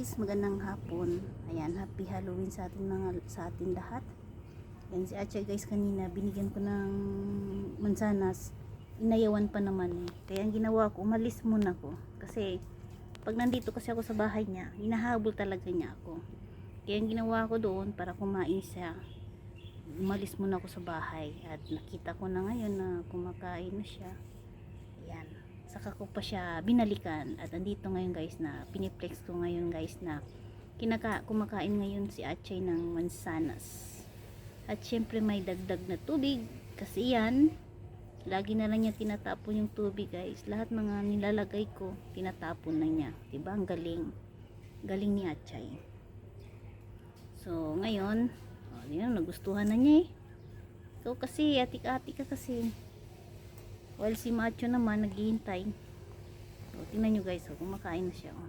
guys, magandang hapon. Ayan, happy Halloween sa ating mga sa ating lahat. Yan si Achay guys kanina binigyan ko ng mansanas. Inayawan pa naman eh. Kaya ang ginawa ko, umalis muna ko kasi pag nandito kasi ako sa bahay niya, hinahabol talaga niya ako. Kaya ang ginawa ko doon para kumain siya. Umalis muna ako sa bahay at nakita ko na ngayon na kumakain na siya. Ayan saka ko pa siya binalikan. At andito ngayon guys na piniplex ko ngayon guys na kinaka kumakain ngayon si Achay ng mansanas. At syempre may dagdag na tubig. Kasi yan lagi na lang niya tinatapon yung tubig guys. Lahat mga nilalagay ko tinatapon na niya. Diba? Ang galing. Galing ni Achay. So ngayon oh, yun, nagustuhan na niya eh. Ikaw kasi atik-atik ka kasi while si Macho naman naghihintay. So, tingnan nyo guys oh, kumakain na siya oh.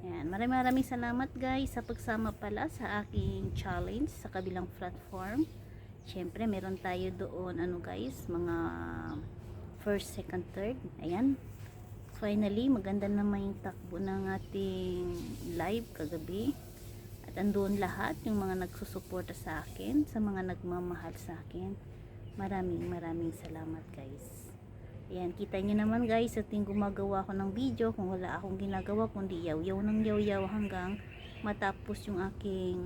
Yan, maraming maraming salamat guys sa pagsama pala sa aking challenge sa kabilang platform. Syempre meron tayo doon ano guys mga first, second, third. Ayan. Finally maganda naman yung takbo ng ating live kagabi. At andoon lahat yung mga nagsusuporta sa akin sa mga nagmamahal sa akin maraming maraming salamat guys. Ayan kita nyo naman guys sa ting gumagawa ko ng video kung wala akong ginagawa kundi yaw yaw ng yaw yaw hanggang matapos yung aking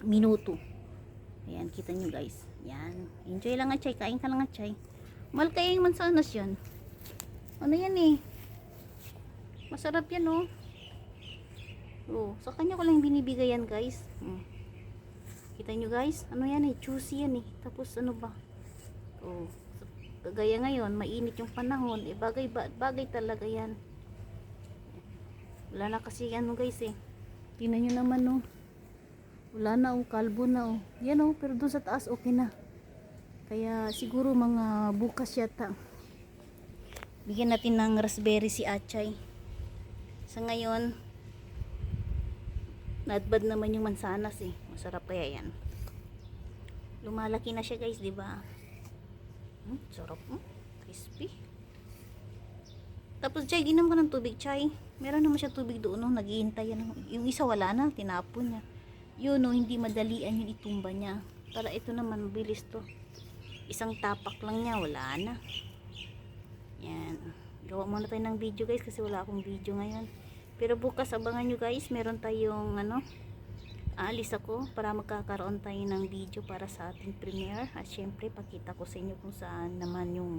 minuto. Ayan kita nyo guys. Yan enjoy lang at chay kain ka lang at chay. Mahal kaya yung mansanas yan ano yan eh? Masarap yan oh. Oh sa kanya ko lang binibigay yan guys. Hmm. kita nyo guys? Ano yan eh? Juicy yan eh. Tapos ano ba Oh, kagaya ngayon, mainit yung panahon, eh bagay ba, bagay talaga 'yan. Wala na kasi ano guys eh. Tingnan niyo naman no. Wala na oh, kalbo na oh. Yan oh, pero doon sa taas okay na. Kaya siguro mga bukas yata. Bigyan natin ng raspberry si Achay. Sa ngayon, nadbad naman yung mansanas eh. Masarap kaya yan. Lumalaki na siya guys, di ba? Hmm, sarap mo. Crispy. Tapos, Chay, ginom ka ng tubig, Chay. Meron naman siya tubig doon, no? Naghihintay yan. Yung isa wala na, tinapon niya. Yun, no, hindi madalian yung itumba niya. Para ito naman, mabilis to. Isang tapak lang niya, wala na. Yan. Gawa muna tayo ng video, guys, kasi wala akong video ngayon. Pero bukas, abangan nyo, guys. Meron tayong, ano, aalis ako para magkakaroon tayo ng video para sa ating premiere. At syempre pakita ko sa inyo kung saan naman yung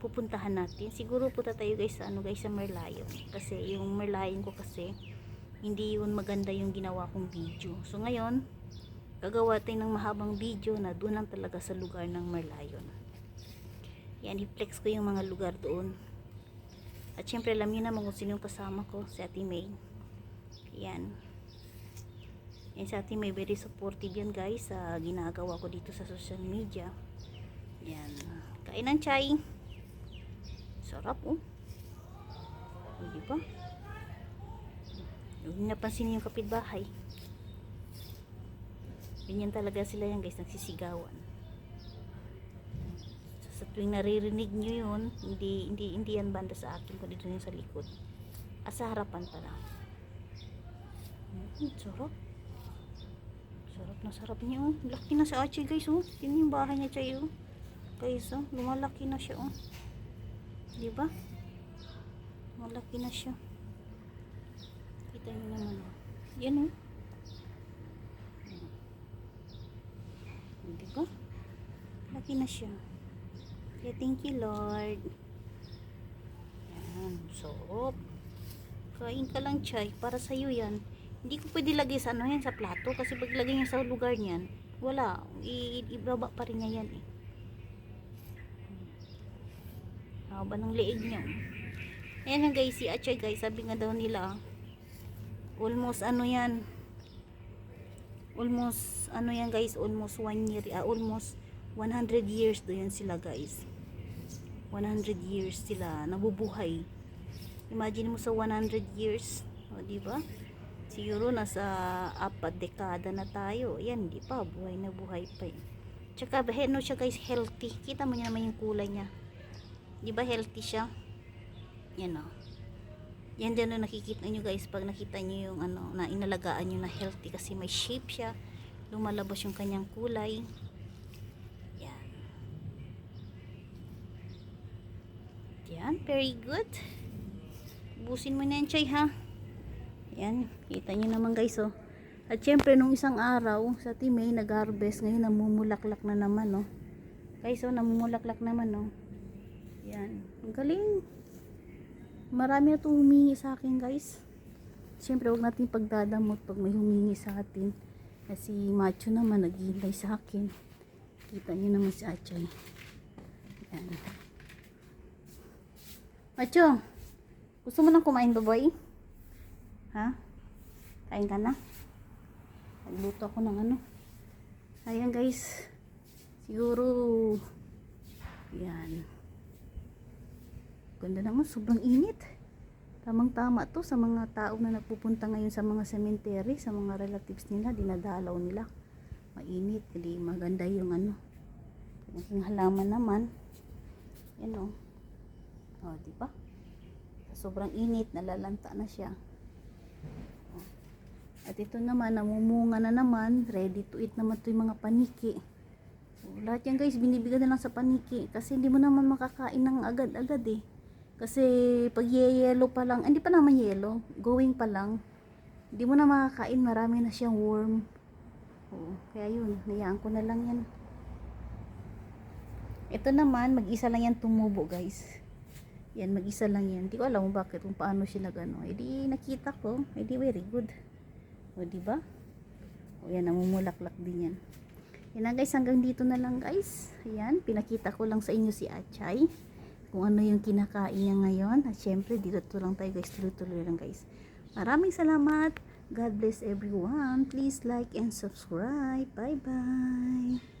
pupuntahan natin. Siguro punta tayo guys sa ano guys sa Merlion. Kasi yung Merlion ko kasi hindi yun maganda yung ginawa kong video. So ngayon gagawa tayo ng mahabang video na doon lang talaga sa lugar ng Merlion. Yan i-flex ko yung mga lugar doon. At syempre alam niyo naman kung sino yung kasama ko si Ate May. Yan yan sa atin may very supportive yan guys sa ginagawa ko dito sa social media. Yan. Kain ng chai. Sarap oh. Hindi ba? Huwag napansin yung kapitbahay. Ganyan talaga sila yan guys, nagsisigawan. Sa tuwing naririnig nyo yun, hindi, hindi, hindi yan banda sa akin, kundi dito yun sa likod. Ah, sa harapan pala. Hmm, sarap. Sarap na sarap niya oh. Laki na sa Achi guys oh. Tingnan yung bahay niya chay oh. Guys oh, lumalaki na siya oh. Di ba? Malaki na siya. Kita niyo naman oh. Yan oh. Di ba? Laki na siya. Kaya thank you Lord. Yan, sarap. Kain ka lang chay. Para sa'yo yan. Hindi ko pwede lagay sa ano yan sa plato kasi pag lagay niya sa lugar niyan, wala, I ibaba pa rin niya yan eh. Haba ng leeg niya. Ayan nga guys, si Achay guys, sabi nga daw nila, almost ano yan, almost ano yan guys, almost one year, ah, almost 100 years do yan sila guys. 100 years sila nabubuhay. Imagine mo sa 100 years, o di ba? Siguro nasa apat dekada na tayo yan hindi pa buhay na buhay pa eh. tsaka no siya guys healthy kita mo naman yung kulay niya di ba healthy siya yan o Yan din ang nakikita nyo guys pag nakita nyo yung ano, na inalagaan nyo na healthy kasi may shape siya. Lumalabas yung kanyang kulay. Yan. Yan, very good. Busin mo na yan, Chay, ha? Yan, kita nyo naman guys, oh. At syempre, nung isang araw, sa Timay, nag-harvest. Ngayon, namumulaklak na naman, oh. Guys, oh, namumulaklak naman, oh. Yan. Ang galing. Marami na humingi sa akin, guys. Siyempre, wag natin pagdadamot pag may humingi sa atin. Kasi macho naman, naghihintay sa akin. Kita niyo naman si Achay. Yan. Macho, gusto mo nang kumain, baboy? Ha? Kain ka na? Nagluto ako ng ano. Ayan, guys. Siguro, yan. Ganda naman, sobrang init. Tamang tama to sa mga tao na nagpupunta ngayon sa mga cemetery, sa mga relatives nila, dinadalaw nila. Mainit, hindi maganda yung ano. Yung halaman naman. Yan o. O, di ba? Sa sobrang init, nalalanta na siya. At ito naman, namumunga na naman. Ready to eat naman to yung mga paniki. So, lahat yan guys, binibigyan na lang sa paniki. Kasi hindi mo naman makakain ng agad-agad eh. Kasi pag yellow pa lang, hindi pa naman yellow, going pa lang, hindi mo na makakain, marami na siyang worm. Oo, kaya yun, nayaan ko na lang yan. Ito naman, mag-isa lang yan tumubo guys. Yan, mag-isa lang yan. Hindi ko alam kung bakit, kung paano siya nagano. Eh di nakita ko, eh di very good. O di ba? O yan, namumulaklak din yan. Yan na guys, hanggang dito na lang guys. Ayan, pinakita ko lang sa inyo si Achay kung ano yung kinakain niya ngayon. At syempre, dito to lang tayo guys. Tuloy-tuloy lang guys. Maraming salamat. God bless everyone. Please like and subscribe. Bye-bye.